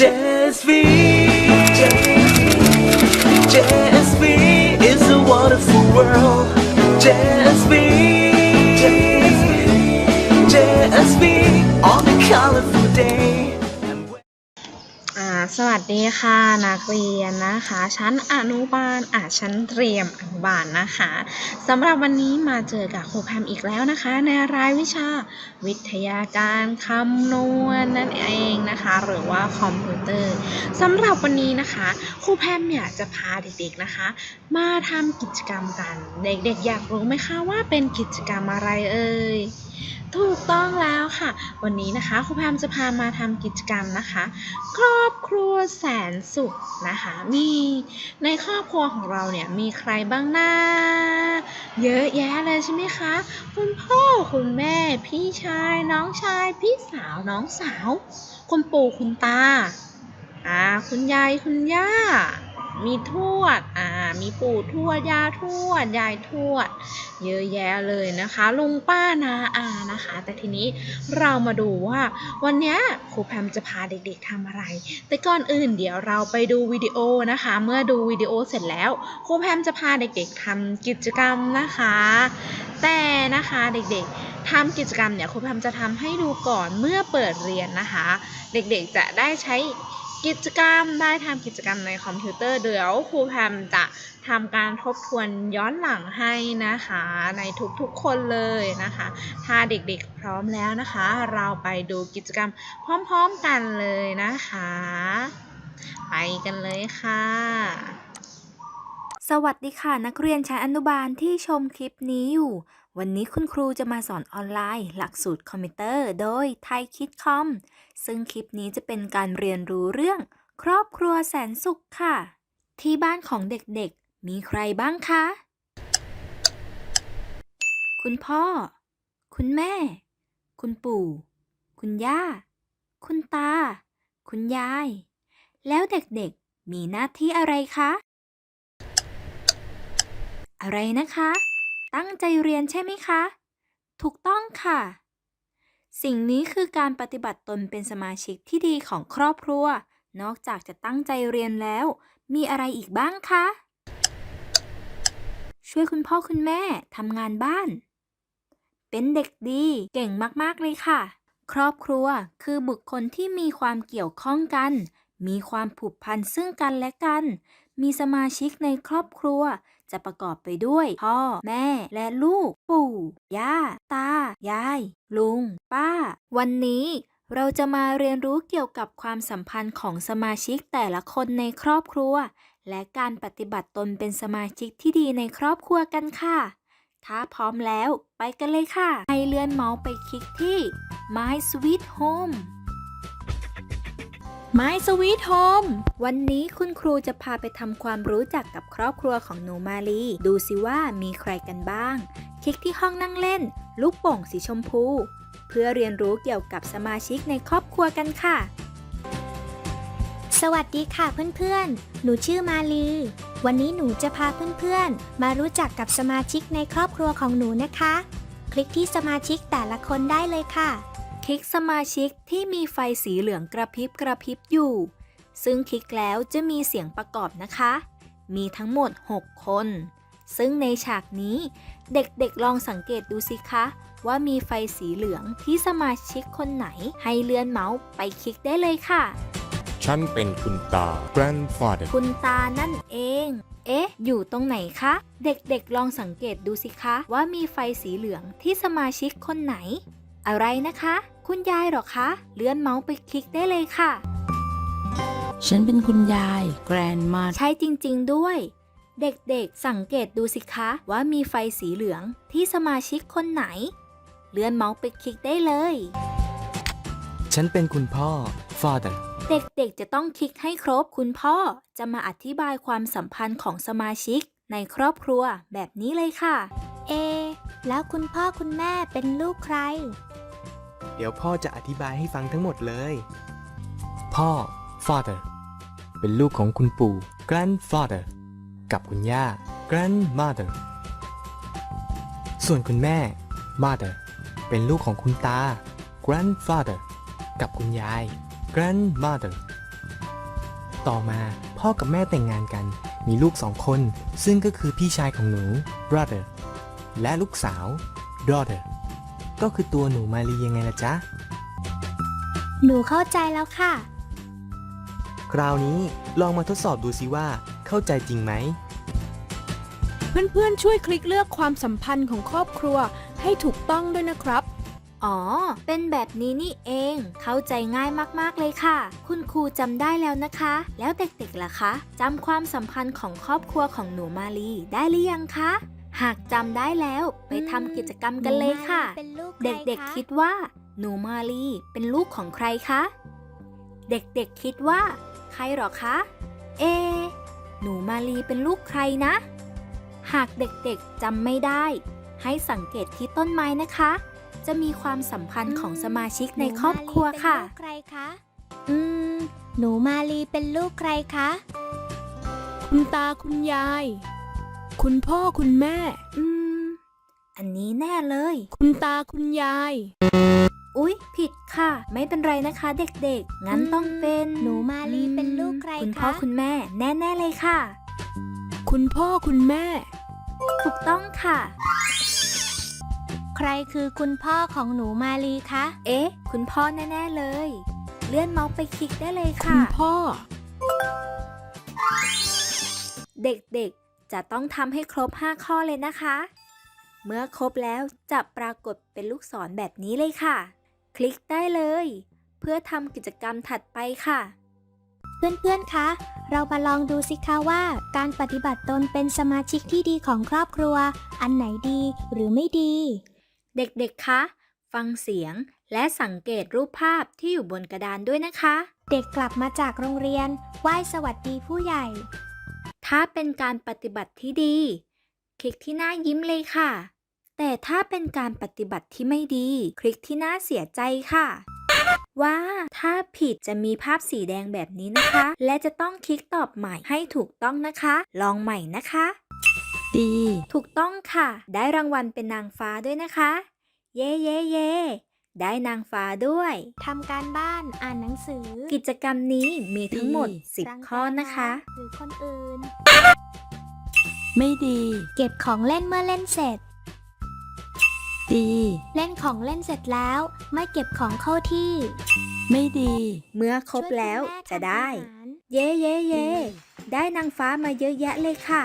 Jazz be, Jazz just is a wonderful world. Jazz be, Jazz just on the color. สวัสดีค่ะ นักเรียนนะคะ ชั้นอนุบาลอ่าชั้นเตรียมอนุบาลนะคะสำหรับวันนี้มาเจอกับครูแพมอีกแล้วนะคะ ในรายวิชาวิทยาการคำนวณนั่นเองนะคะ หรือว่าคอมพิวเตอร์สำหรับวันนี้นะคะครูแพมเนี่ยจะพาเด็กๆนะคะ มาทำกิจกรรมกัน เด็กๆ อยากรู้ไหมคะว่าเป็นกิจกรรมอะไรเอ่ยถูกต้องแล้วค่ะ วันนี้นะคะครูแพมจะพามาทำกิจกรรมนะคะ ครอบครัวแสนสุขนะคะ มีในครอบครัวของเราเนี่ยมีใครบ้างนะเยอะแยะเลยใช่ไหมคะ คุณพ่อคุณแม่ พี่ชาย น้องชาย พี่สาวน้องสาว คุณปู่คุณตาอ่าคุณยายคุณย่า มีทวด อ่า มีปู่ทวด ย่าทวด ยายทวด เยอะแยะเลยนะคะ ลุงป้านาอานะคะ แต่ทีนี้เรามาดูว่า วันนี้ครูแพมจะพาเด็กๆทำอะไร แต่ก่อนอื่นเดี๋ยวเราไปดูวิดีโอนะคะ เมื่อดูวิดีโอเสร็จแล้วครูแพมจะพาเด็กๆทำกิจกรรมนะคะ แต่นะคะเด็กๆทำกิจกรรมเนี่ยครูแพมจะทำให้ดูก่อนเมื่อเปิดเรียนนะคะ เด็กๆจะได้ใช้ กิจกรรมได้ทำกิจกรรมในคอมพิวเตอร์เดี๋ยวครูแพมจะทำการทบทวนย้อนหลังให้นะคะในทุกๆคนเลยนะคะ ถ้าเด็กๆพร้อมแล้วนะคะ เราไปดูกิจกรรมพร้อมๆกันเลยนะคะ ไปกันเลยค่ะสวัสดีค่ะ นักเรียนชั้นอนุบาลที่ชมคลิปนี้อยู่ วันนี้คุณครูจะมาสอนออนไลน์ หลักสูตรคอมพิวเตอร์ โดยไทยคิดคอม ซึ่งคลิปนี้จะเป็นการเรียนรู้เรื่อง ครอบครัวแสนสุขค่ะ ที่บ้านของเด็กๆ มีใครบ้างคะ คุณพ่อ คุณแม่ คุณปู่ คุณย่า คุณตา คุณยาย แล้วเด็กๆ มีหน้าที่อะไรคะ อะไรนะคะ ตั้งใจเรียนใช่ไหมคะ ถูกต้องค่ะ สิ่งนี้คือการปฏิบัติตนเป็นสมาชิกที่ดีของครอบครัว นอกจากจะตั้งใจเรียนแล้ว มีอะไรอีกบ้างคะ ช่วยคุณพ่อคุณแม่ทำงานบ้าน เป็นเด็กดีเก่งมาก ๆ เลยค่ะ ครอบครัวคือบุคคลที่มีความเกี่ยวข้องกัน มีความผูกพันซึ่งกันและกัน มีสมาชิกในครอบครัว จะประกอบไปด้วย พ่อ แม่ และลูก ปู่ ย่า ตา ยาย ลุง ป้า วันนี้เราจะมาเรียนรู้เกี่ยวกับความสัมพันธ์ของสมาชิกแต่ละคนในครอบครัว และการปฏิบัติตนเป็นสมาชิกที่ดีในครอบครัวกันค่ะ ถ้าพร้อมแล้วไปกันเลยค่ะ ให้เลื่อนเมาส์ไปคลิกที่ My Sweet Home My Sweet Home วันนี้คุณครูจะพาไปทำความรู้จักกับครอบครัวของหนูมาลี ดูสิว่ามีใครกันบ้าง คลิกที่ห้องนั่งเล่น ลูกโป่งสีชมพู เพื่อเรียนรู้เกี่ยวกับสมาชิกในครอบครัวกันค่ะ สวัสดีค่ะเพื่อนๆ หนูชื่อมาลี วันนี้หนูจะพาเพื่อนๆ มารู้จักกับสมาชิกในครอบครัวของหนูนะคะ คลิกที่สมาชิกแต่ละคนได้เลยค่ะ ลิกสมาชิกที่มีไฟสีเหลืองกระพริบกระพริบอยู่ ซึ่งคลิกแล้วจะมีเสียงประกอบนะคะ มีทั้งหมด 6 คน ซึ่งในฉากนี้เด็กๆลองสังเกตดูสิคะ ว่ามีไฟสีเหลืองที่สมาชิกคนไหนให้เลื่อนเมาส์ไปคลิกได้เลยค่ะ ฉันเป็นคุณตา grandfather คุณตานั่นเอง เอ๊ะ อยู่ตรงไหนคะ เด็กๆลองสังเกตดูสิคะ ว่ามีไฟสีเหลืองที่สมาชิกคนไหน อะไรนะคะ คุณยายเหรอคะ เลื่อนเมาส์ไปคลิกได้เลยค่ะ ฉันเป็นคุณยาย แกรนมาใช่จริงๆด้วย เด็กๆ สังเกตดูสิคะ ว่ามีไฟสีเหลืองที่สมาชิกคนไหน เลื่อนเมาส์ไปคลิกได้เลย ฉันเป็นคุณพ่อ father เด็กๆ จะต้องคลิกให้ครบคุณพ่อ จะมาอธิบายความสัมพันธ์ของสมาชิกในครอบครัวแบบนี้เลยค่ะ เอ แล้วคุณพ่อคุณแม่เป็นลูกใคร เดี๋ยวพ่อจะอธิบายให้ฟังทั้งหมดเลย พ่อ father เป็นลูกของคุณปู่ grandfather กับคุณย่า grandmother ส่วนคุณแม่ mother เป็นลูกของคุณตา grandfather กับคุณยาย grandmother ต่อมาพ่อกับแม่แต่งงานกัน มีลูกสองคน ซึ่งก็คือพี่ชายของหนู brother และลูกสาว daughter ก็คือตัวหนูมาลียังไงล่ะจ๊ะ หนูเข้าใจแล้วค่ะ คราวนี้ลองมาทดสอบดูสิว่าเข้าใจจริงไหม เพื่อนๆ ช่วยคลิกเลือกความสัมพันธ์ของครอบครัวให้ถูกต้องด้วยนะครับ อ๋อ เป็นแบบนี้นี่เอง เข้าใจง่ายมากๆเลยค่ะ คุณครูจำได้แล้วนะคะ แล้วเด็กๆล่ะคะจำความสัมพันธ์ของครอบครัวของหนูมาลีได้หรือยังคะ หากจำได้แล้วไปทำกิจกรรมกันเลยค่ะเป็นลูกใครเด็กคะๆคิดว่า หนูมาลีเป็นลูกของใครคะ เด็กๆคิดว่า ใครหรอคะ เอะหนูมาลีเป็นลูกใครนะ หากเด็กๆจำไม่ได้ ให้สังเกตที่ต้นไม้นะคะ จะมีความสัมพันธ์ของสมาชิกในครอบครัวค่ะหนูมาลีเป็นลูกใครคะ อืม หนูมาลีเป็นลูกใครคะ คุณตาคุณยาย คุณพ่อคุณแม่ อืม อันนี้แน่เลย คุณตาคุณยาย อุ๊ย ผิดค่ะ ไม่เป็นไรนะคะเด็กๆ งั้นต้องเป็นหนูมาลีเป็นลูกใครคุณพ่อคะ คุณแม่ แน่ๆเลยค่ะ คุณพ่อคุณแม่ ถูกต้องค่ะ ใครคือคุณพ่อของหนูมาลีคะ เอ๊ะ คุณพ่อแน่ๆเลย เลื่อนเมาส์ไปคลิกได้เลยคุค่ะณพ่อ เด็กๆ จะต้องทำให้ครบ 5 ข้อเลยนะคะ เมื่อครบแล้วจะปรากฏเป็นลูกศรแบบนี้เลยค่ะ คลิกได้เลย เพื่อทำกิจกรรมถัดไปค่ะ เพื่อนๆ คะ เรามาลองดูสิคะว่า การปฏิบัติตนเป็นสมาชิกที่ดีของครอบครัว อันไหนดีหรือไม่ดี เด็กๆ คะ ฟังเสียงและสังเกตรูปภาพที่อยู่บนกระดานด้วยนะคะ เด็กกลับมาจากโรงเรียน ไหว้สวัสดีผู้ใหญ่ ถ้าเป็นการปฏิบัติที่ดี คลิกที่หน้ายิ้มเลยค่ะ แต่ถ้าเป็นการปฏิบัติที่ไม่ดี คลิกที่หน้าเสียใจค่ะ ว่าถ้าผิดจะมีภาพสีแดงแบบนี้นะคะ และจะต้องคลิกตอบใหม่ให้ถูกต้องนะคะ ลองใหม่นะคะ ดี ถูกต้องค่ะ ได้รางวัลเป็นนางฟ้าด้วยนะคะ เย่เย่เย่ ได้นางฟ้าด้วย ทำการบ้านอ่านหนังสือกิจกรรมนี้มีทั้งหมดดีรัง10 ข้อนะคะ หรือคนอื่น ไม่ดี เก็บของเล่นเมื่อเล่นเสร็จ ดี เล่นของเล่นเสร็จแล้ว ไม่เก็บของเข้าที่ ไม่ดี เมื่อครบช่วยคุณแล้วม่จะทำได้อาหารเย่เย่เย่ได้นางฟ้ามาเยอะแยะเลยค่ะ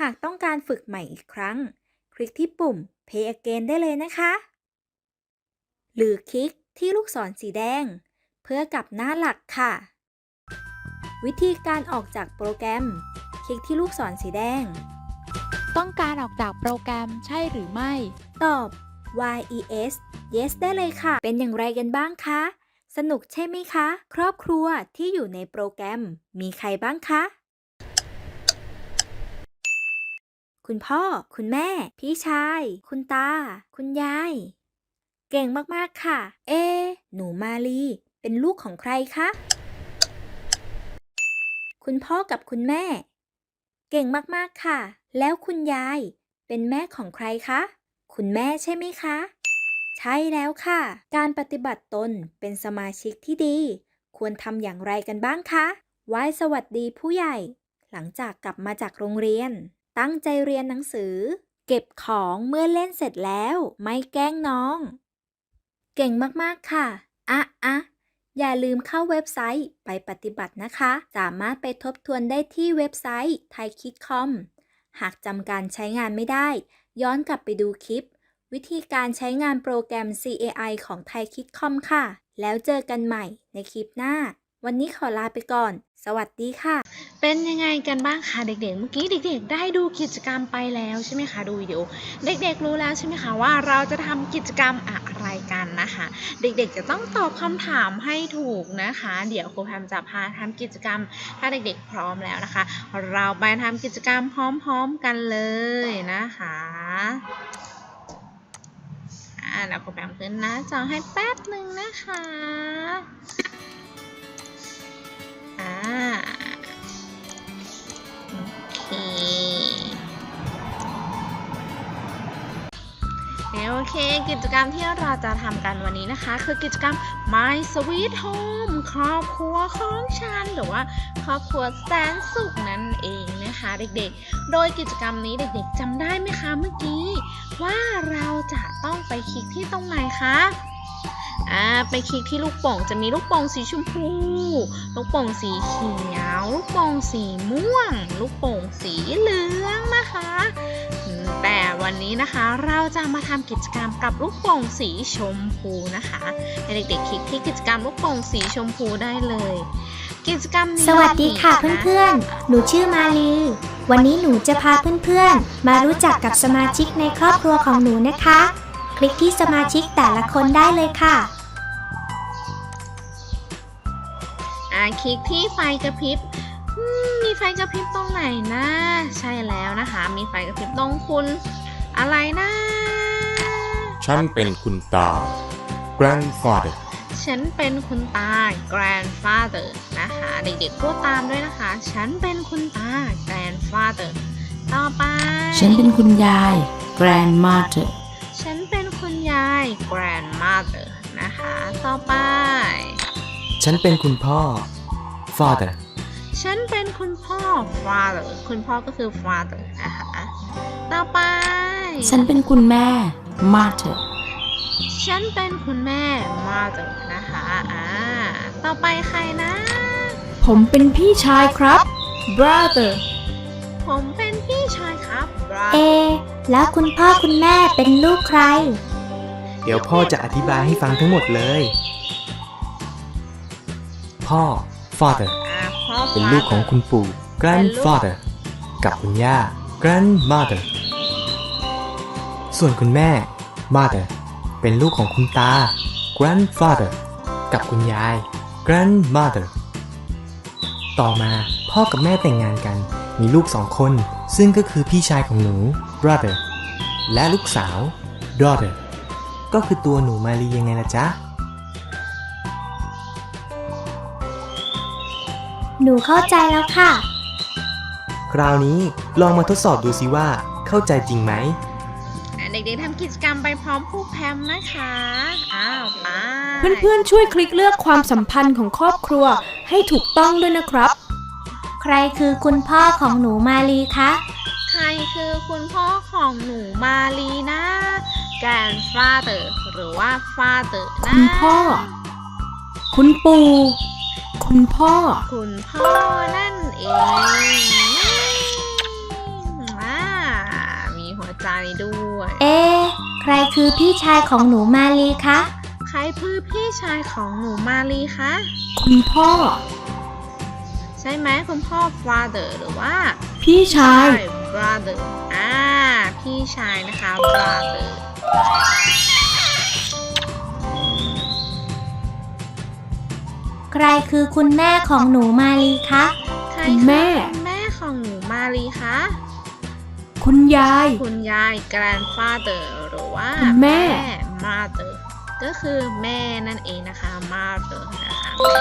หากต้องการฝึกใหม่อีกครั้ง คลิกที่ปุ่ม Pay Again ได้เลยนะคะ หรือคลิกที่ลูกศรสีแดง เพื่อกลับหน้าหลักค่ะ วิธีการออกจากโปรแกรม คลิกที่ลูกศรสีแดง ต้องการออกจากโปรแกรมใช่หรือไม่ ตอบ yes yes ได้เลยค่ะ เป็นอย่างไรกันบ้างคะ สนุกใช่ไหมคะ ครอบครัวที่อยู่ในโปรแกรมมีใครบ้างคะ คุณพ่อ คุณแม่ พี่ชาย คุณตา คุณยาย เก่งมากๆค่ะ เอหนูมาลี เป็นลูกของใครคะ คุณพ่อกับคุณแม่ เก่งมากๆค่ะ แล้วคุณยาย เป็นแม่ของใครคะ คุณแม่ใช่ไหมคะ ใช่แล้วค่ะ การปฏิบัติตนเป็นสมาชิกที่ดี ควรทำอย่างไรกันบ้างคะไหว้สวัสดีผู้ใหญ่ หลังจากกลับมาจากโรงเรียน ตั้งใจเรียนหนังสือ เก็บของเมื่อเล่นเสร็จแล้ว ไม่แกล้งน้อง เก่งมากๆค่ะอะอะอย่าลืมเข้าเว็บไซต์ไปปฏิบัตินะคะ สามารถไปทบทวนได้ที่เว็บไซต์ t h a i k i d c o m หากจำการใช้งานไม่ได้ ย้อนกลับไปดูคลิป วิธีการใช้งานโปรแกรม CAI ของ t h a i k i d c o m ค่ะ แล้วเจอกันใหม่ในคลิปหน้า วันนี้ขอลาไปก่อน สวัสดีค่ะ เป็นยังไงกันบ้างคะเด็กๆ เมื่อกี้เด็กๆ ได้ดูกิจกรรมไปแล้วใช่ไหมคะดูวิดีโอ เด็กๆรู้แล้วใช่ไหมคะว่าเราจะทำกิจกรรมอะไรกันนะคะ เด็กๆจะต้องตอบคำถามให้ถูกนะคะ เดี๋ยวครูแพมจะพาทำกิจกรรม ถ้าเด็กๆพร้อมแล้วนะคะ เราไปทำกิจกรรมพร้อมๆกันเลยนะคะอ่าเดี๋ยวครูแพมขึ้นหน้าจอให้แป๊บหนึ่งนะคะ เค กิจกรรมที่เราจะทำกันวันนี้นะคะ คือกิจกรรม My Sweet Home ครอบครัวของฉัน หรือว่าครอบครัวแสนสุขนั่นเองนะคะเด็กๆ โดยกิจกรรมนี้เด็กๆจำได้ไหมคะเมื่อกี้ ว่าเราจะต้องไปคลิกที่ตรงไหนคะอ่าไปคลิกที่ลูกโป่งจะมีลูกโป่งสีชมพู ลูกโป่งสีเขียว ลูกโป่งสีม่วง ลูกโป่งสีเหลืองนะคะ แต่วันนี้นะคะเราจะมาทำกิจกรรมกับลูกโป่งสีชมพูนะคะให้เด็กๆคลิกที่กิจกรรมลูกโป่งสีชมพูได้เลย กิจกรรมนี้สวัสดีค่ะมีเพื่อนๆ หนูชื่อมาลีวันนี้หนูจะพาเพื่อนๆ มารู้จักกับสมาชิกในครอบครัวของหนูนะคะ คลิกที่สมาชิกแต่ละคนได้เลยค่ะอ่าคลิกที่ไฟกระพริบอืมมีไฟ กระพริบตรงไหนนะ ใช่แล้วนะคะ มีไฟกระพริบตรงคุณ อะไรนะ ฉันเป็นคุณตา grandfather ฉันเป็นคุณตา grandfather นะคะ เด็กๆพูดตามด้วยนะคะ ฉันเป็นคุณตา grandfather ต่อไป ฉันเป็นคุณยาย grandmother ฉันเป็นคุณยาย grandmother นะคะ ต่อไป ฉันเป็นคุณพ่อ father ฉันเป็นคุณพ่อ father คุณพ่อก็คือ father นะคะต่อไป ฉันเป็นคุณแม่ mother ฉันเป็นคุณแม่ mother นะคะอ่าต่อไปใครนะ ผมเป็นพี่ชายครับ brother ผมเป็นพี่ชายครับเอ แล้วคุณพ่อคุณแม่เป็นลูกใคร เดี๋ยวพ่อจะอธิบายให้ฟังทั้งหมดเลย พ่อ father อ่าพ่อ เป็นลูกของคุณปู่ grandfather กับคุณย่า grandmother ส่วนคุณแม่ mother เป็นลูกของคุณตา grandfather กับคุณยาย grandmother ต่อมาพ่อกับแม่แต่งงานกัน มีลูกสองคน ซึ่งก็คือพี่ชายของหนู brother และลูกสาว daughter ก็คือตัวหนูมารียังไงล่ะจ๊ะ นูเข้าใจแล้วค่ะ คราวนี้ลองมาทดสอบดูสิว่าเข้าใจจริงไหม อ่าเด็กๆทำกิจกรรมไปพร้อมผู้แพมนะคะ อ้าวไปเพื่อนๆ ช่วยคลิกเลือกความสัมพันธ์ของครอบครัวให้ถูกต้องด้วยนะครับ ใครคือคุณพ่อของหนูมาลีคะ ใครคือคุณพ่อของหนูมาลีนะ grandfather หรือว่า father นะคุณพ่อ คุณปู่ คุณพ่อ คุณพ่อนั่นเองอ่ามีหัวใจด้วย เอใครคือพี่ชายของหนูมาลีคะ ใครคือพี่ชายของหนูมาลีคะ คุณพ่อ ใช่ไหมคุณพ่อ father หรือว่า พี่ชาย brother อ่า พี่ชายนะคะ brother ใครคือคุณแม่ของหนูมาลีคะ ใครคุณคือแม่คุณแม่ของหนูมาลีคะ คุณยาย คุณยาย grandfather หรือว่าคุณแม่ mother ก็คือแม่นั่นเองนะคะ mother นะคะแม่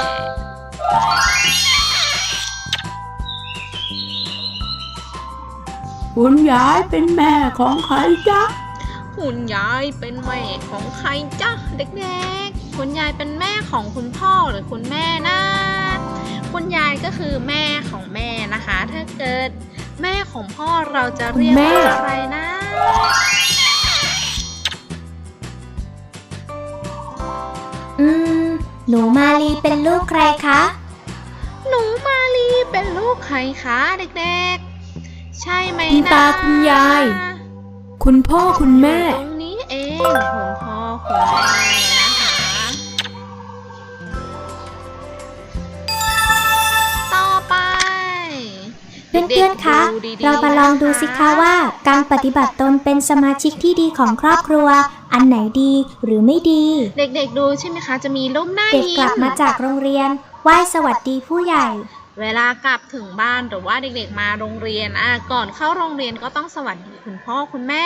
คุณยายเป็นแม่ของใครจ๊ะ คุณยายเป็นแม่ของใครจ๊ะเด็กๆ คุณยายเป็นแม่ของคุณพ่อหรือคุณแม่นะ คุณยายก็คือแม่ของแม่นะคะ ถ้าเกิดแม่ของพ่อเราจะเรียกคุณแม่ว่าอะไรนะอืม หนูมาลีเป็นลูกใครคะ หนูมาลีเป็นลูกใครคะเด็กๆ ใช่ไหมคุณนะตาคุณยาย คุณพ่อคุณแม่ ตรงนี้เองคุณพ่อคุณแม่ ด็กๆดีๆเรามาลองดูสิคะว่า การปฏิบัติตนเป็นสมาชิกที่ดีของครอบครัว อันไหนดีหรือไม่ดี เด็กๆดูใช่ไหมคะ จะมีรูปหน้าเด็กยิ้กลับมมาจากโรงเรียนไหว้สวัสดีผู้ใหญ่ เวลากลับถึงบ้านหรือว่าเด็กๆมาโรงเรียนอะก่อนเข้าโรงเรียนก็ต้องสวัสดีคุณพ่อคุณแม่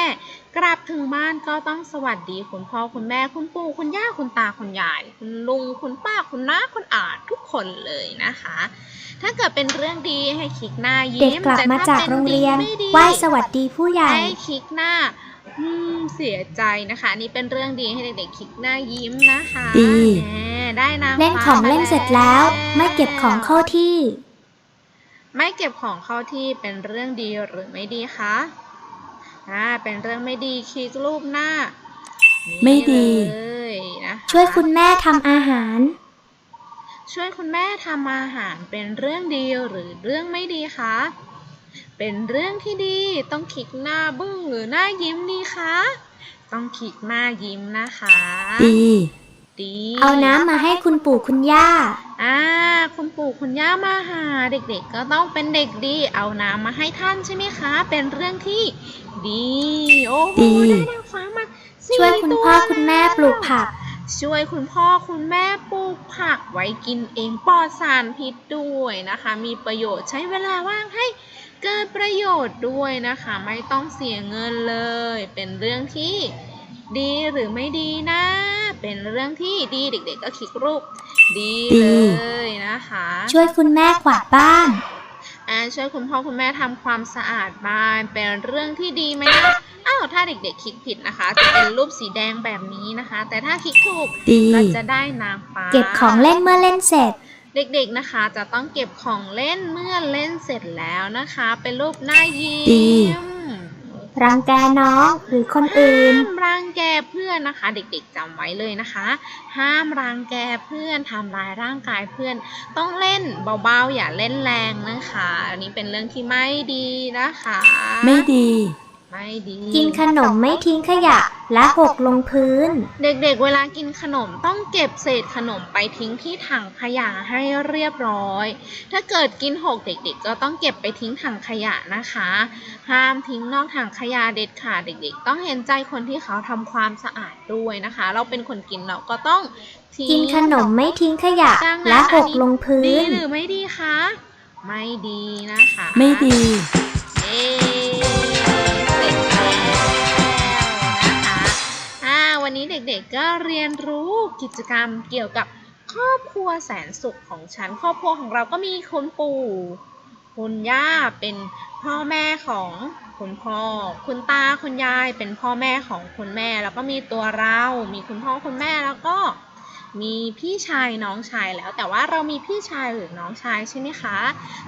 กลับถึงบ้านก็ต้องสวัสดีคุณพ่อคุณแม่ คุณปู่คุณย่าคุณตาคุณยาย คุณลุงคุณป้าคุณน้าคุณอาทุกคนเลยนะคะ ถ้าเกิดเป็นเรื่องดีให้คลิกหน้าเด็กยิ้มกลับแต่มาถ้จากป็โรงเรียนไม่ดีไหว้สวัสดีผู้ใหญ่ให้คลิกหน้าอืมเสียใจนะคะอันนี่เป็นเรื่องดีให้เด็กๆคลิกหน้ายิ้มนะคะดีแหม ได้นางเล่นฟ้าของมาเล่นเสร็จแล้ว ไม่เก็บของเข้าที่ ไม่เก็บของเข้าที่เป็นเรื่องดีหรือไม่ดีคะอ่าเป็นเรื่องไม่ดีคลิกรูปหน้านี่ไม่ดีเลยนะคะช่วยคุณแม่ทำอาหาร ช่วยคุณแม่ทำอาหารเป็นเรื่องดีหรือเรื่องไม่ดีคะเป็นเรื่องที่ดีต้องคลิกหน้าบึ้งหรือหน้ายิ้มดีคะต้องคลิกหน้ายิ้มนะคะ ดี ดีเอาน้ำมาให้คุณปู่คุณย่า อ่า คุณปู่คุณย่ามาหา เด็กๆ ก็ต้องเป็นเด็กดี เอาน้ำมาให้ท่านใช่ไหมคะ เป็นเรื่องที่ดี โอ้โหดีได้นางฟ้ามาสี่ช่วยคุณพ่อตัวคุณแม่ปลูกผัก ช่วยคุณพ่อคุณแม่ปลูกผักไว้กินเองปลอดสารพิษด้วยนะคะ มีประโยชน์ใช้เวลาว่างให้เกิดประโยชน์ด้วยนะคะ ไม่ต้องเสียเงินเลย เป็นเรื่องที่ดีหรือไม่ดีนะ เป็นเรื่องที่ดีเด็ก ๆ ก็คลิกรูปดีดีเลยนะคะช่วยคุณแม่กวาดบ้านอ่าช่วยคุณพ่อคุณแม่ทำความสะอาดบ้านเป็นเรื่องที่ดีไหมนะอ้าวถ้าเด็กๆคลิกผิดนะคะ จะเป็นรูปสีแดงแบบนี้นะคะ แต่ถ้าคลิกถูกดีก็จะได้นางฟ้าเก็บของเล่นเมื่อเล่นเสร็จ เด็กๆนะคะ จะต้องเก็บของเล่นเมื่อเล่นเสร็จแล้วนะคะ เป็นรูปหน้ายิ้ดีม รังแกน้องหรือคนอื่น ห้ามรังแกเพื่อนนะคะ เด็กๆจำไว้เลยนะคะ ห้ามรังแกเพื่อนทำร้ายร่างกายเพื่อน ต้องเล่นเบาๆอย่าเล่นแรงนะคะ อันนี้เป็นเรื่องที่ไม่ดีนะคะ ไม่ดี ไม่ดี กินขนมไม่ทิ้งขยะ และหกลงพื้น เด็กๆ เวลากินขนมต้องเก็บเศษขนมไปทิ้งที่ถังขยะให้เรียบร้อย ถ้าเกิดกินหกเด็กๆ ก็ต้องเก็บไปทิ้งถังขยะนะคะ ห้ามทิ้งนอกถังขยะเด็ดขาดเด็กๆ ต้องเห็นใจคนที่เขาทำความสะอาดด้วยนะคะ เราเป็นคนกินเราก็ต้องทิ้งกินขนมไม่ทิ้งขยะดังนั้นและหกอันนี้ลงพื้ดีนหรือไม่ดีคะ ไม่ดีนะคะ ไม่ดี เย้ เด็กๆก็เรียนรู้กิจกรรมเกี่ยวกับครอบครัวแสนสุขของฉัน ครอบครัวของเราก็มีคุณปู่ คุณย่าเป็นพ่อแม่ของคุณพ่อ คุณตาคุณยายเป็นพ่อแม่ของคุณแม่ แล้วก็มีตัวเรา มีคุณพ่อคุณแม่แล้วก็ มีพี่ชายน้องชายแล้ว แต่ว่าเรามีพี่ชายหรือน้องชายใช่ไหมคะ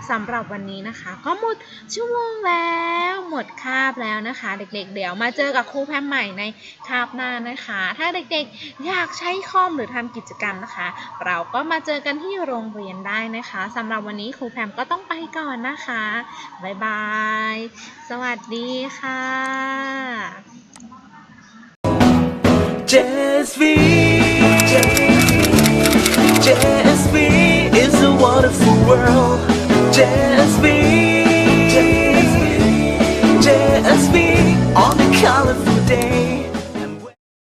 สำหรับวันนี้นะคะ ก็หมดชั่วโมงแล้ว หมดคาบแล้วนะคะ เด็กๆ เดี๋ยวมาเจอกับครูแพมใหม่ในคาบหน้านะคะ ถ้าเด็กๆ อยากใช้คอมหรือทำกิจกรรมนะคะ เราก็มาเจอกันที่โรงเรียนได้นะคะสำหรับวันนี้ครูแพมก็ต้องไปก่อนนะคะบ๊ายบาย สวัสดีค่ะ JSV JSB is a wonderful world. JSB, JSB, JSB on a colorful day.